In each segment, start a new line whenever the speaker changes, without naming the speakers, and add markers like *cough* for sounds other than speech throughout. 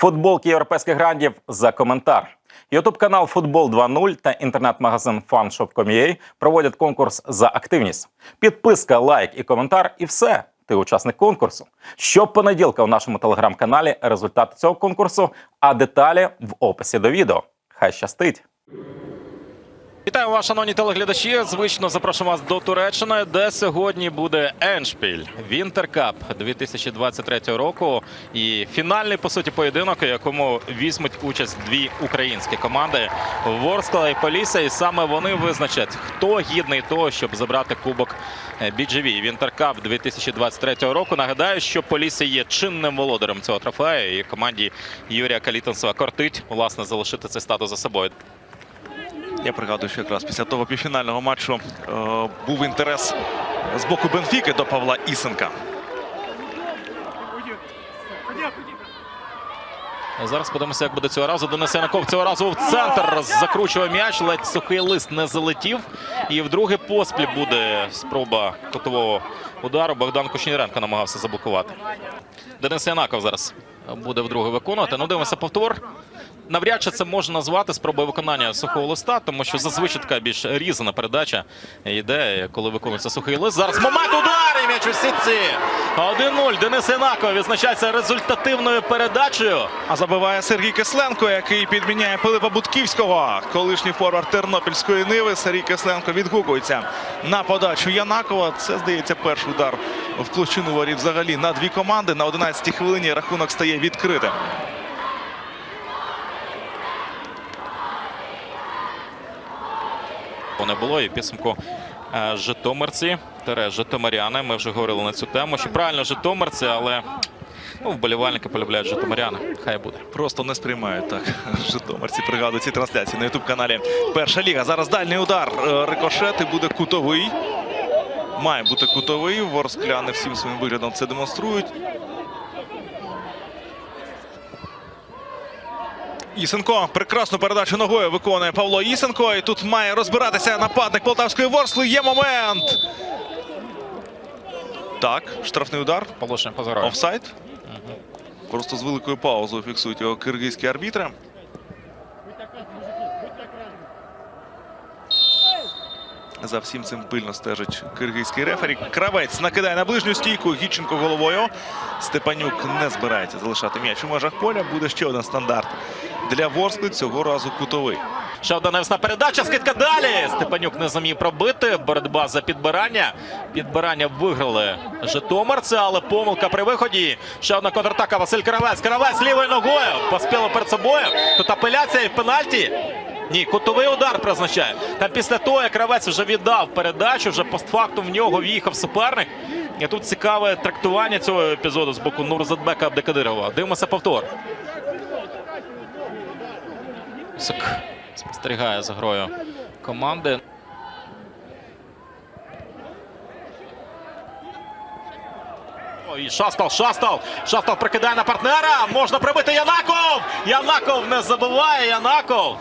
Футболки європейських грандів за коментар. Ютуб канал Футбол 2.0 та інтернет-магазин FunShop.com.ua проводять конкурс за активність. Підписка, лайк і коментар, і все. Ти учасник конкурсу. Щопонеділка у нашому телеграм-каналі результати цього конкурсу, а деталі в описі до відео. Хай щастить! Вітаю вас, шановні телеглядачі. Звично запрошуємо вас до Туреччини, де сьогодні буде Еншпіль Вінтеркап 2023 року. І фінальний по суті поєдинок, у якому візьмуть участь дві українські команди Ворскла і Полісся. І саме вони визначать, хто гідний того, щоб забрати кубок BGV Вінтеркап 2023 року. Нагадаю, що Полісся є чинним володарем цього трофею. І команді Юрія Калітонцева кортить власне залишити цей статус за собою.
Я пригадую, що якраз після того півфінального матчу е, був інтерес з боку Бенфіки до Павла Ісенка.
Зараз подивимося, як буде цього разу. Денис Янаков цього разу в центр закручує м'яч. Ледь сухий лист не залетів. І вдруге поспіль буде спроба котового удару. Богдан Кушніренко намагався заблокувати. Денис Янаков зараз буде вдруге виконувати. Ну, дивимося повтор. Навряд чи це можна назвати спробою виконання сухого листа, тому що зазвичай така більш різана передача йде, коли виконується сухий лист. Зараз момент удару і м'яч у сітці. 1-0. Денис Янаков відзначається результативною передачею.
А забиває Сергій Кисленко, який підміняє Пилипа Будківського. Колишній форвард Тернопільської Ниви. Сергій Кисленко відгукується на подачу Янакова. Це, здається, перший удар в площину воріт взагалі на дві команди. На 11-й хвилині рахунок стає відкритим.
Не було. І в підсумку е, Житомирці, тере Житомиряни. Ми вже говорили на цю тему. Що правильно Житомирці, але ну, вболівальники полюбляють Житомиряни. Хай буде.
Просто не сприймають так. *laughs* Житомирці пригадують ці трансляції на ютуб-каналі Перша Ліга. Зараз дальній удар. Е, Рикошет і буде кутовий. Має бути кутовий. Ворскляни всім своїм виглядом це демонструють. Ісенко прекрасну передачу ногою виконує Павло Ісенко. І тут має розбиратися нападник Полтавської ворсли. Є момент. Так, штрафний удар.
Полошення по герою.
Офсайд. Просто з великою паузою фіксують його киргизькі арбітри. За всім цим пильно стежить киргизький рефері. Кравець накидає на ближню стійку. Гіченко головою. Степанюк не збирається залишати м'яч у межах поля. Буде ще один стандарт для Ворскли. Цього разу кутовий.
Ще одна навісна передача. Скидка далі. Степанюк не зумів пробити. Боротьба за підбирання. Підбирання виграли Житомирці, але помилка при виході. Ще одна контратака. Василь Кравець. Кравець лівою ногою. Поспіло перед собою. Тут апеляція і пенальті. Ні, кутовий удар призначає. Та після того, як Кравець вже віддав передачу, вже постфактум в нього в'їхав суперник. І тут цікаве трактування цього епізоду з боку Нурзадбека Абдекадирова. Дивимося повтор. Сик спостерігає за грою команди. Ой, Шастал, Шастал. Шастал прикидає на партнера. Можна прибити Янаков. Янаков не забиває. Янаков.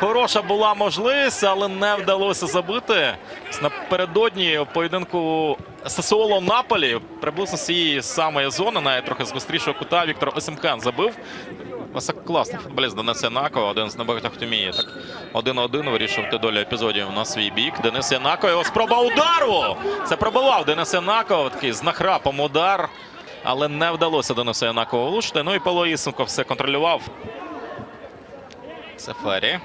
Хороша була можливість, але не вдалося забити. Напередодні у поєдинку Сасуоло Наполі приблизно з цієї самої зони, навіть трохи з гострішого кута, Віктор Осимхан забив. Висококласний футболіст Денис Янаков, один з небагатьох, хто вміє так один-один вирішувати долю епізодів на свій бік. Денис Янаков, його спроба удару! Це пробивав Денис Янаков, такий з нахрапом удар. Але не вдалося Денису Янакову влучити. Ну і Павло Ісенко все контролював. Сефері.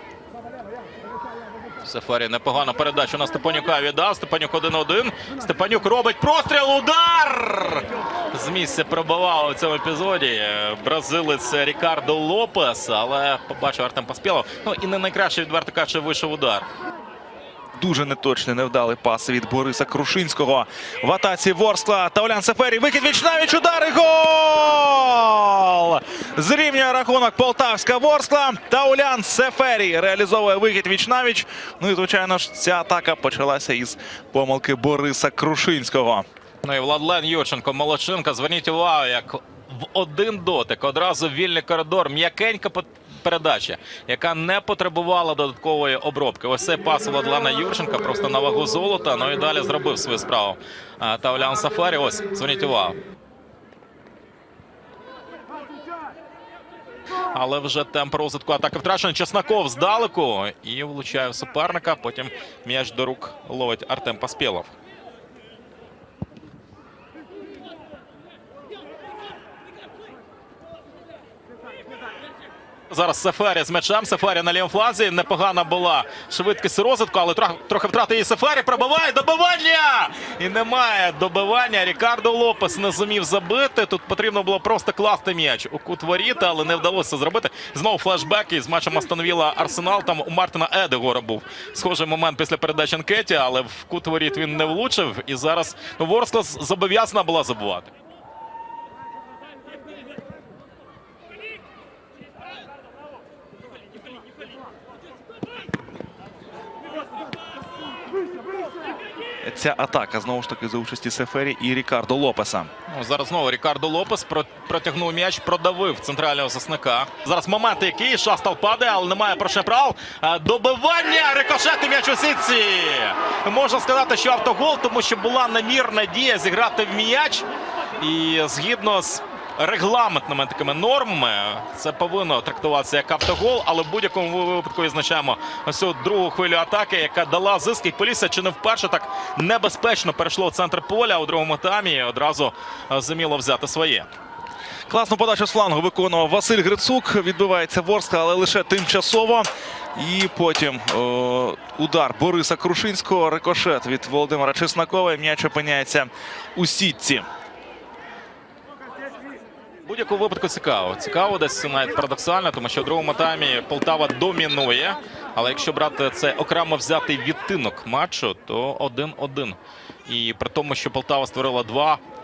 Сефері непогано передачу на Степанюка віддав. Степанюк 1-1. Степанюк робить простріл. Удар! З місця пробивав у цьому епізоді. Бразилець Рікардо Лопес, але побачив Артем Паспілов. Ну і не найкраще відверто кажучи, вийшов удар.
Дуже неточний, невдалий пас від Бориса Крушинського. В атаці Ворскла. Таулян Сефері. Викид Вічнавіч. Удар і гол! Зрівнює рахунок Полтавська Ворскла. Таулян Сефері реалізовує вихід Вічнавіч. Ну і, звичайно ж, ця атака почалася із помилки Бориса Крушинського.
Ну і Владлен Юрченко, Молодчинка. Зверніть увагу, як в один дотик одразу вільний коридор, м'якенька передача, яка не потребувала додаткової обробки. Ось цей пас Владлена Юрченка просто на вагу золота. Ну і далі зробив свою справу. А, Таулян Сафарі. Ось зверніть увагу. Але вже темп розвитку атаки втрачений. Чесноков здалеку і влучає в суперника. Потім м'яч до рук ловить Артем Паспєлов. Зараз Сефері з м'ячем. Сефері на лівому фланзі. Непогана була швидкість розвитку, але трохи, втрати її Сефері. Пробиває добивання! І немає добивання. Рікардо Лопес не зумів забити. Тут потрібно було просто класти м'яч у кут воріт, але не вдалося зробити. Знову флешбеки з матчем Остановіла Арсенал. Там у Мартина Едегора був схожий момент після передачі Анкеті, але в кут воріт він не влучив. І зараз ну, Ворскла зобов'язана була забувати.
Ця атака знову ж таки за участі Сефері і Рікардо Лопеса.
Ну, зараз знову Рікардо Лопес протягнув м'яч, продавив центрального засника. Зараз момент який Шастал падає, але немає прошепрал. Е, Добивання! рикошети м'яч у сітці! Можна сказати, що автогол, тому що була намірна дія зіграти в м'яч. І згідно з регламентними такими нормами, це повинно трактуватися як автогол, але в будь-якому випадку відзначаємо ось цю другу хвилю атаки, яка дала зиск. І Полісся чи не вперше так небезпечно перейшло в центр поля у другому таймі одразу е, зуміло взяти своє.
Класну подачу з флангу виконував Василь Грицук. Відбивається Ворска, але лише тимчасово. І потім о, удар Бориса Крушинського. Рикошет від Володимира Чеснокова. І М'яч опиняється у сітці.
Будь-якому випадку цікаво. Цікаво, десь навіть парадоксально, тому що в другому таймі Полтава домінує. Але якщо брати це окремо взятий відтинок матчу, то 1-1. І при тому, що Полтава створила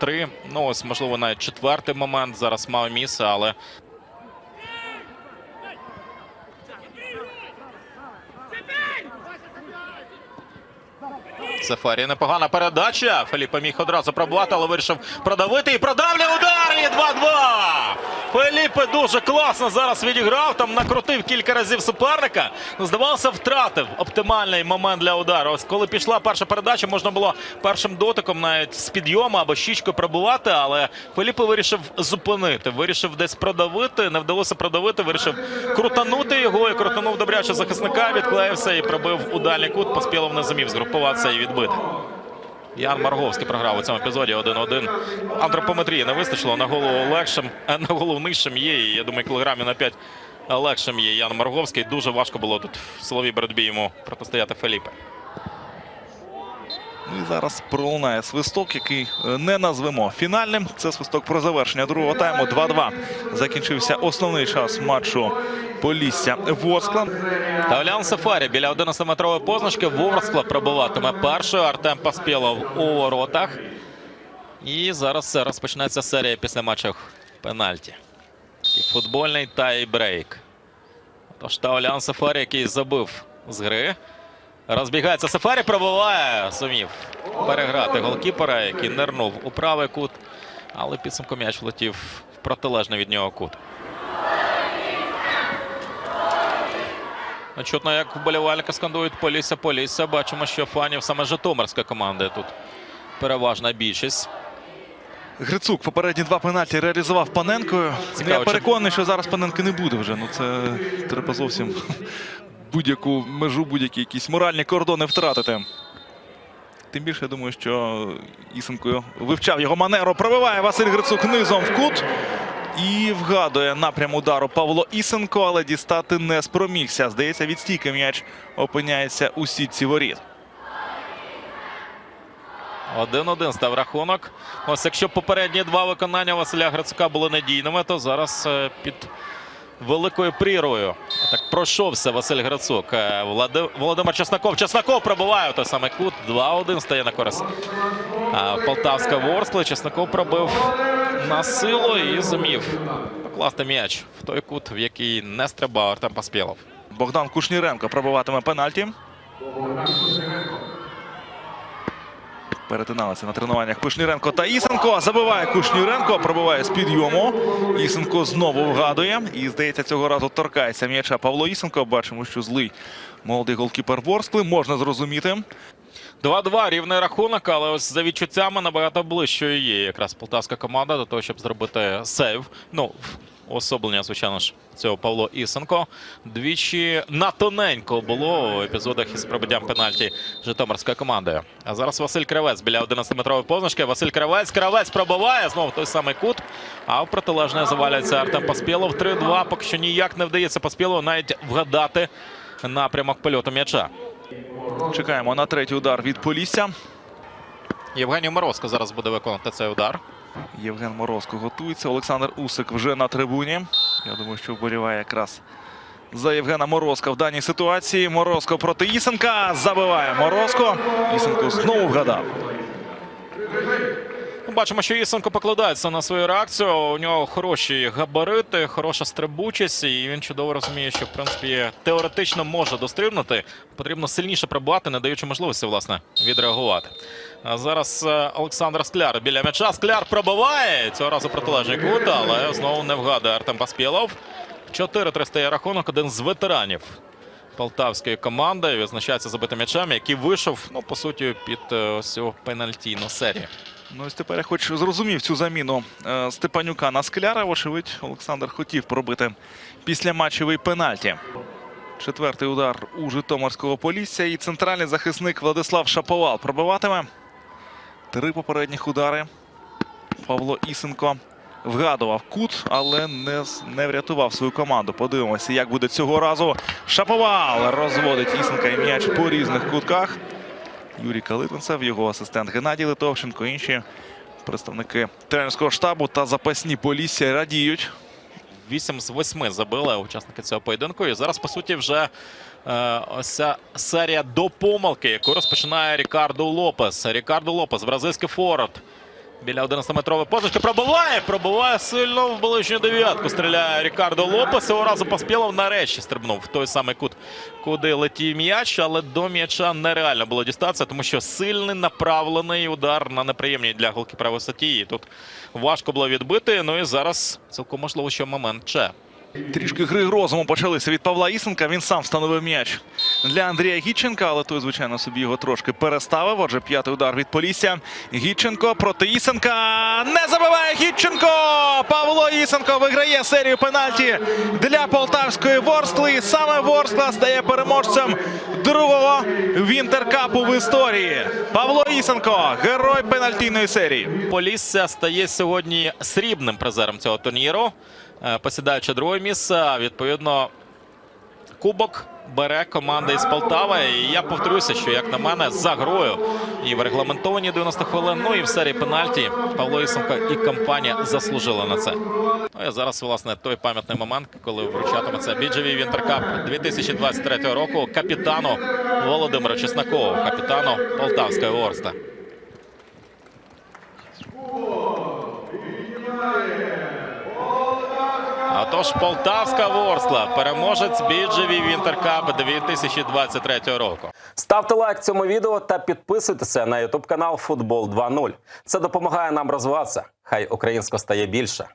2-3, ну ось можливо навіть четвертий момент зараз мав місце, але Сефарі непогана передача. Феліпе міг одразу пробувати, але вирішив продавити і продавлює удар. І 2-2. Феліпе дуже класно зараз відіграв. Там накрутив кілька разів суперника. Ну, Здавалося, втратив оптимальний момент для удару. Ось коли пішла перша передача, можна було першим дотиком навіть з підйому або щічкою пробувати, але Феліпе вирішив зупинити. Вирішив десь продавити. Не вдалося продавити. Вирішив крутанути його і крутанув добряче захисника. Відклеївся і пробив у дальній кут. Поспілов не зумів згрупуватися і відбити. Ян Марговський програв у цьому епізоді 1-1. Антропометрії не вистачило. На голову легшим, е, на голову нижчим є. І я думаю, кілограмів на 5 легшим є Ян Марговський. Дуже важко було тут в силовій боротьбі йому протистояти Феліпе.
Ну і зараз пролунає свисток, який е, не назвемо фінальним. Це свисток про завершення другого тайму. 2-2. Закінчився основний час матчу Полісся Ворскла.
Тавлян Сафарі біля 11-метрової позначки Ворскла пробиватиме першою. Артем Паспєлов у воротах. І зараз розпочнеться серія після матчів пенальті. І футбольний тайбрейк. Тож Тавлян Сафарі, який забив з гри. Розбігається Сафарі, пробиває. Сумів переграти голкіпера, який нирнув у правий кут. Але підсумку м'яч влетів в протилежний від нього кут. Чутно, як вболівальники скандують Полісся, Полісся. Бачимо, що фанів саме Житомирська команда тут переважна більшість.
Грицук попередні два пенальті реалізував Паненкою. Ну,
Цікаво,
я
чи-
переконаний, що зараз Паненки не буде вже. Ну це треба зовсім *laughs* будь-яку межу, будь-які якісь моральні кордони втратити. Тим більше, я думаю, що Ісенко вивчав його манеру. Пробиває Василь Грицук низом в кут. І вгадує напрям удару Павло Ісенко, але дістати не спромігся. Здається, від стійки м'яч опиняється у сітці воріт.
1-1 став рахунок. Ось якщо попередні два виконання Василя Грицука були надійними, то зараз е, під великою прірвою так пройшовся Василь Грицук. Е, Влади- Володимир Чесноков. Чесноков пробиває той самий кут. 2-1 стає на користь. е, Полтавська Ворскла. Чесноков пробив на силу і зумів покласти м'яч в той кут, в який не стрибав Артем Паспєлов.
Богдан Кушніренко пробиватиме пенальті. Перетиналися на тренуваннях Кушніренко та Ісенко. Забиває Кушніренко, пробиває з підйому. Ісенко знову вгадує. І, здається, цього разу торкається м'яча Павло Ісенко. Бачимо, що злий молодий голкіпер Ворскли. Можна зрозуміти.
2-2 рівний рахунок, але ось за відчуттями набагато ближчою є якраз полтавська команда до того, щоб зробити сейв. Ну, в Особлення, звичайно ж, цього Павло Ісенко. Двічі на тоненько було у епізодах із пробиттям пенальті Житомирської команди. А зараз Василь Кравець біля 11-метрової позначки. Василь Кравець. Кравець пробиває. Знову той самий кут. А в протилежне заваляється Артем Паспєлов. 3-2. Поки що ніяк не вдається Паспєлову навіть вгадати напрямок польоту м'яча.
Чекаємо на третій удар від Полісся.
Євгеній Морозко зараз буде виконувати цей удар.
Євген Морозко готується. Олександр Усик вже на трибуні. Я думаю, що вболіває якраз за Євгена Морозка в даній ситуації. Морозко проти Ісенка. Забиває Морозко. Ісенко знову вгадав.
Бачимо, що Ісенко покладається на свою реакцію. У нього хороші габарити, хороша стрибучість, і він чудово розуміє, що в принципі теоретично може дострибнути. Потрібно сильніше пробувати, не даючи можливості власне відреагувати. А зараз е, Олександр Скляр біля м'яча. Скляр пробиває цього разу протилежний кут, але знову не вгадує Артем Паспєлов. 4-3 стає рахунок, один з ветеранів полтавської команди. Відзначається забитим м'ячем, який вийшов, ну по суті, під е, ось цю пенальтійну серію.
Ну, ось тепер я хоч зрозумів цю заміну е, Степанюка на Скляра. Вочевидь, Олександр хотів пробити післяматчевий пенальті. Четвертий удар у Житомирського Полісся. І центральний захисник Владислав Шаповал пробиватиме. Три попередніх удари. Павло Ісенко вгадував кут, але не, не врятував свою команду. Подивимося, як буде цього разу. Шаповал розводить Ісенка і м'яч по різних кутках. Юрій Калитинцев, його асистент Геннадій Литовченко, інші представники тренерського штабу та запасні Полісся радіють.
8 з 8 забили учасники цього поєдинку. І зараз, по суті, вже е, ось серія до помилки, яку розпочинає Рікардо Лопес. Рікардо Лопес, бразильський форвард. Біля 11-метрової позначки пробиває, пробиває сильно в ближню дев'ятку. Стріляє Рікардо Лопес. Цього разу Паспєлов нарешті стрибнув в той самий кут, куди летів м'яч, але до м'яча нереально було дістатися, тому що сильний направлений удар на неприємній для голкіпера висоті. І тут важко було відбити. Ну і зараз цілком можливо, що момент че.
Трішки гри розуму почалися від Павла Ісенка. Він сам встановив м'яч для Андрія Гідченка, але той, звичайно, собі його трошки переставив. Отже, п'ятий удар від Полісся. Гідченко проти Ісенка. Не забиває Гідченко! Павло Ісенко виграє серію пенальті для полтавської Ворскли. Саме Ворскла стає переможцем другого Вінтеркапу в історії. Павло Ісенко, герой пенальтійної серії.
Полісся стає сьогодні срібним призером цього турніру, посідаючи друге місце. Відповідно, кубок бере команда із Полтави. І я повторюся, що як на мене, за грою і в регламентовані 90 хвилин, ну і в серії пенальті Павло Ісенко і компанія заслужили на це. Ну і зараз, власне, той пам'ятний момент, коли вручатиметься біджевий Вінтеркап 2023 року капітану Володимиру Чеснакову, капітану Полтавської Ворста. А тож Полтавська Ворскла, переможець біджеві Вінтеркап 2023 року. Ставте лайк цьому відео та підписуйтеся на ютуб канал Футбол 2.0. Це допомагає нам розвиватися. Хай українсько стає більше.